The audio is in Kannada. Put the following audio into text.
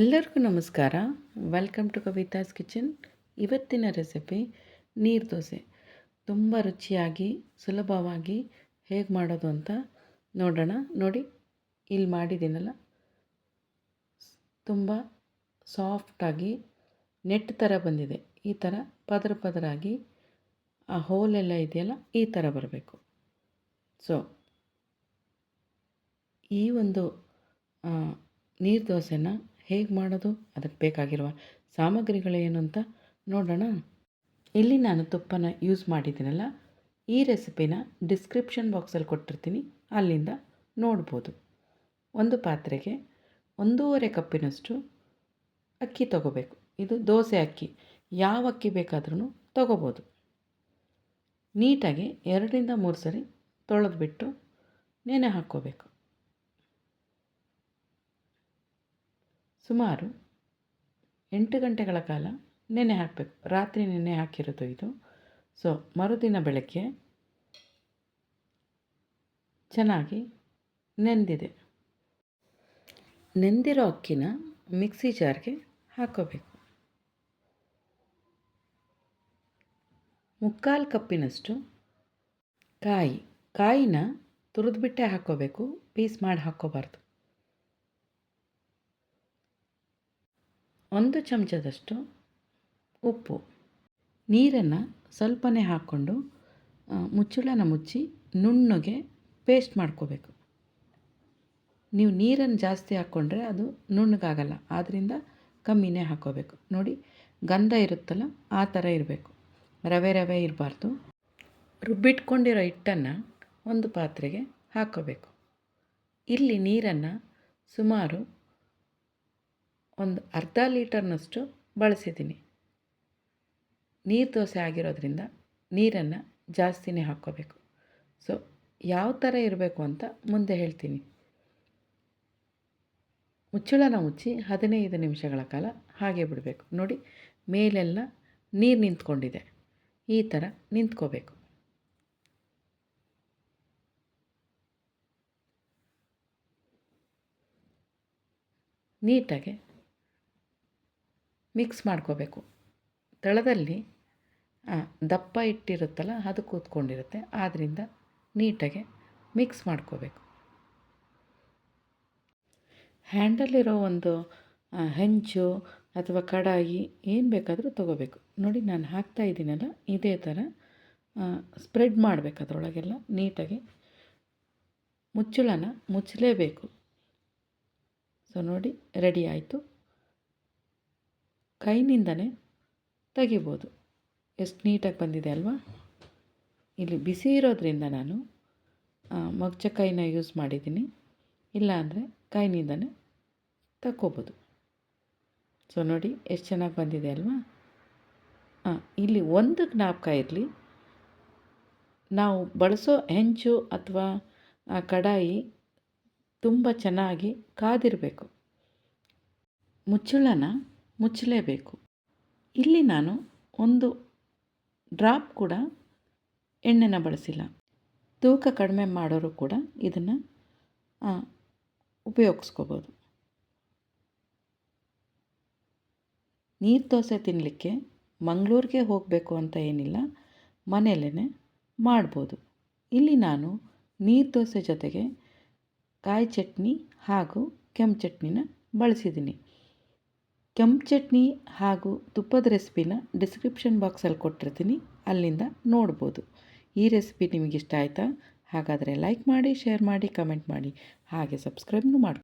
ಎಲ್ಲರಿಗೂ ನಮಸ್ಕಾರ. ವೆಲ್ಕಮ್ ಟು ಕವಿತಾಸ್ ಕಿಚನ್ ಇವತ್ತಿನ ರೆಸಿಪಿ ನೀರು ದೋಸೆ. ತುಂಬ ರುಚಿಯಾಗಿ, ಸುಲಭವಾಗಿ ಹೇಗೆ ಮಾಡೋದು ಅಂತ ನೋಡೋಣ. ನೋಡಿ, ಇಲ್ಲಿ ಮಾಡಿದ್ದೀನಲ್ಲ. ತುಂಬ ಸಾಫ್ಟಾಗಿ ನೆಟ್ ಥರ ಬಂದಿದೆ. ಈ ಥರ ಪದರ ಪದರಾಗಿ ಆ ಹೋಲೆಲ್ಲ ಇದೆಯಲ್ಲ, ಈ ಥರ ಬರಬೇಕು. ಸೊ ಈ ಒಂದು ನೀರು ದೋಸೆನ ಹೇಗೆ ಮಾಡೋದು? ಅದಕ್ಕೆ ಬೇಕಾಗಿರುವ ಸಾಮಗ್ರಿಗಳೇನು ಅಂತ ನೋಡೋಣ. ಇಲ್ಲಿ ನಾನು ತುಪ್ಪನ ಯೂಸ್ ಮಾಡಿದ್ದೀನಲ್ಲ, ಈ ರೆಸಿಪಿನ ಡಿಸ್ಕ್ರಿಪ್ಷನ್ ಬಾಕ್ಸಲ್ಲಿ ಕೊಟ್ಟಿರ್ತೀನಿ, ಅಲ್ಲಿಂದ ನೋಡ್ಬೋದು. ಒಂದು ಪಾತ್ರೆಗೆ ಒಂದೂವರೆ ಕಪ್ಪಿನಷ್ಟು ಅಕ್ಕಿ ತಗೋಬೇಕು. ಇದು ದೋಸೆ ಅಕ್ಕಿ, ಯಾವ ಅಕ್ಕಿ ಬೇಕಾದ್ರೂ ತಗೋಬೋದು. ನೀಟಾಗಿ ಎರಡರಿಂದ ಮೂರು ಸರಿ ತೊಳೆದ್ಬಿಟ್ಟು ನೆನೆ ಹಾಕ್ಕೋಬೇಕು. ಸುಮಾರು ಎಂಟು ಗಂಟೆಗಳ ಕಾಲ ನೆನೆ ಹಾಕಬೇಕು. ರಾತ್ರಿ ನೆನೆ ಹಾಕಿರೋದು ಇದು. ಸೊ ಮರುದಿನ ಬೆಳಗ್ಗೆ ಚೆನ್ನಾಗಿ ನೆಂದಿದೆ. ನೆಂದಿರೋ ಅಕ್ಕಿನ ಮಿಕ್ಸಿ ಜಾರ್ಗೆ ಹಾಕೋಬೇಕು. ಮುಕ್ಕಾಲು ಕಪ್ಪಿನಷ್ಟು ಕಾಯಿ. ಕಾಯಿನ ತುರಿದ್ಬಿಟ್ಟೆ ಹಾಕ್ಕೋಬೇಕು ಪೀಸ್ ಮಾಡಿ ಹಾಕ್ಕೋಬಾರ್ದು ಒಂದು ಚಮಚದಷ್ಟು ಉಪ್ಪು. ನೀರನ್ನು ಸ್ವಲ್ಪನೇ ಹಾಕ್ಕೊಂಡು ಮುಚ್ಚಳನ ಮುಚ್ಚಿ ನುಣ್ಣಗೆ ಪೇಸ್ಟ್ ಮಾಡ್ಕೋಬೇಕು. ನೀವು ನೀರನ್ನು ಜಾಸ್ತಿ ಹಾಕ್ಕೊಂಡ್ರೆ ಅದು ನುಣ್ಣಗಾಗಲ್ಲ ಆದ್ದರಿಂದ ಕಮ್ಮಿನೇ ಹಾಕ್ಕೋಬೇಕು. ನೋಡಿ, ಗಂಧ ಇರುತ್ತಲ್ಲ, ಆ ಥರ ಇರಬೇಕು. ರವೆ ರವೆ ಇರಬಾರ್ದು. ರುಬ್ಬಿಟ್ಕೊಂಡಿರೋ ಹಿಟ್ಟನ್ನು ಒಂದು ಪಾತ್ರೆಗೆ ಹಾಕ್ಕೋಬೇಕು. ಇಲ್ಲಿ ನೀರನ್ನು ಸುಮಾರು ಒಂದು ಅರ್ಧ ಲೀಟರ್ನಷ್ಟು ಬಳಸಿದ್ದೀನಿ. ನೀರು ದೋಸೆ ಆಗಿರೋದ್ರಿಂದ ನೀರನ್ನು ಜಾಸ್ತಿನೇ ಹಾಕ್ಕೋಬೇಕು. ಸೊ ಯಾವ ಥರ ಇರಬೇಕು ಅಂತ ಮುಂದೆ ಹೇಳ್ತೀನಿ. ಮುಚ್ಚಳನ ಮುಚ್ಚಿ ಹದಿನೈದು ನಿಮಿಷಗಳ ಕಾಲ ಹಾಗೆ ಬಿಡಬೇಕು. ನೋಡಿ, ಮೇಲೆಲ್ಲ ನೀರು ನಿಂತ್ಕೊಂಡಿದೆ. ಈ ಥರ ನಿಂತ್ಕೋಬೇಕು. ನೀಟಾಗೆ ಮಿಕ್ಸ್ ಮಾಡ್ಕೋಬೇಕು. ತಳದಲ್ಲಿ ದಪ್ಪ ಇಟ್ಟಿರುತ್ತಲ್ಲ, ಅದು ಕೂತ್ಕೊಂಡಿರುತ್ತೆ. ಆದ್ದರಿಂದ ನೀಟಾಗೆ ಮಿಕ್ಸ್ ಮಾಡ್ಕೋಬೇಕು. ಹ್ಯಾಂಡಲ್ಲಿರೋ ಒಂದು ಹೆಂಚು ಅಥವಾ ಕಡಾಯಿ ಏನು ಬೇಕಾದರೂ ತೊಗೋಬೇಕು. ನೋಡಿ, ನಾನು ಹಾಕ್ತಾ ಇದ್ದೀನಲ್ಲ, ಇದೇ ಥರ ಸ್ಪ್ರೆಡ್ ಮಾಡಬೇಕು ಅದರೊಳಗೆಲ್ಲ ನೀಟಾಗಿ. ಮುಚ್ಚಳನ ಮುಚ್ಚಲೇಬೇಕು. ಸೊ, ನೋಡಿ, ರೆಡಿ ಆಯಿತು. ಕೈನಿಂದನೇ ತೆಗಿಬೋದು. ಎಷ್ಟು ನೀಟಾಗಿ ಬಂದಿದೆ ಅಲ್ವಾ? ಇಲ್ಲಿ ಬಿಸಿ ಇರೋದ್ರಿಂದ ನಾನು ಮೊಗಚ ಕೈನ ಯೂಸ್ ಮಾಡಿದ್ದೀನಿ. ಇಲ್ಲಾಂದರೆ ಕೈನಿಂದನೇ ತಕ್ಕೋಬೋದು. ಸೊ ನೋಡಿ ಎಷ್ಟು ಚೆನ್ನಾಗಿ ಬಂದಿದೆ ಅಲ್ವಾ? ಹಾಂ ಇಲ್ಲಿ ಒಂದು ಜ್ಞಾಪಕ ಇರಲಿ. ನಾವು ಬಳಸೋ ಹೆಂಚು ಅಥವಾ ಕಡಾಯಿ ತುಂಬ ಚೆನ್ನಾಗಿ ಕಾದಿರಬೇಕು. ಮುಚ್ಚಳನ ಮುಚ್ಚಲೇಬೇಕು. ಇಲ್ಲಿ ನಾನು ಒಂದು ಡ್ರಾಪ್ ಕೂಡ ಎಣ್ಣೆನ ಬಳಸಿಲ್ಲ. ತೂಕ ಕಡಿಮೆ ಮಾಡೋರು ಕೂಡ ಇದನ್ನು ಉಪಯೋಗಿಸ್ಕೋಬೋದು. ನೀರು ದೋಸೆ ತಿನ್ನಲಿಕ್ಕೆ ಮಂಗಳೂರಿಗೆ ಹೋಗಬೇಕು ಅಂತ ಏನಿಲ್ಲ ಮನೆಯಲ್ಲೇ ಮಾಡ್ಬೋದು. ಇಲ್ಲಿ ನಾನು ನೀರು ದೋಸೆ ಜೊತೆಗೆ ಕಾಯಿ ಚಟ್ನಿ ಹಾಗೂ ಕೆಂಪು ಚಟ್ನಿನ ಬಳಸಿದ್ದೀನಿ. ಕೆಂಪು ಚಟ್ನಿ ಹಾಗೂ ತುಪ್ಪದ ರೆಸಿಪಿನ ಡಿಸ್ಕ್ರಿಪ್ಷನ್ ಬಾಕ್ಸಲ್ಲಿ ಕೊಟ್ಟಿರ್ತೀನಿ. ಅಲ್ಲಿಂದ ನೋಡ್ಬೋದು. ಈ ರೆಸಿಪಿ ನಿಮಗಿಷ್ಟ ಆಯಿತಾ? ಹಾಗಾದರೆ ಲೈಕ್ ಮಾಡಿ ಶೇರ್ ಮಾಡಿ ಕಮೆಂಟ್ ಮಾಡಿ. ಹಾಗೆ ಸಬ್ಸ್ಕ್ರೈಬ್ನು ಮಾಡಿ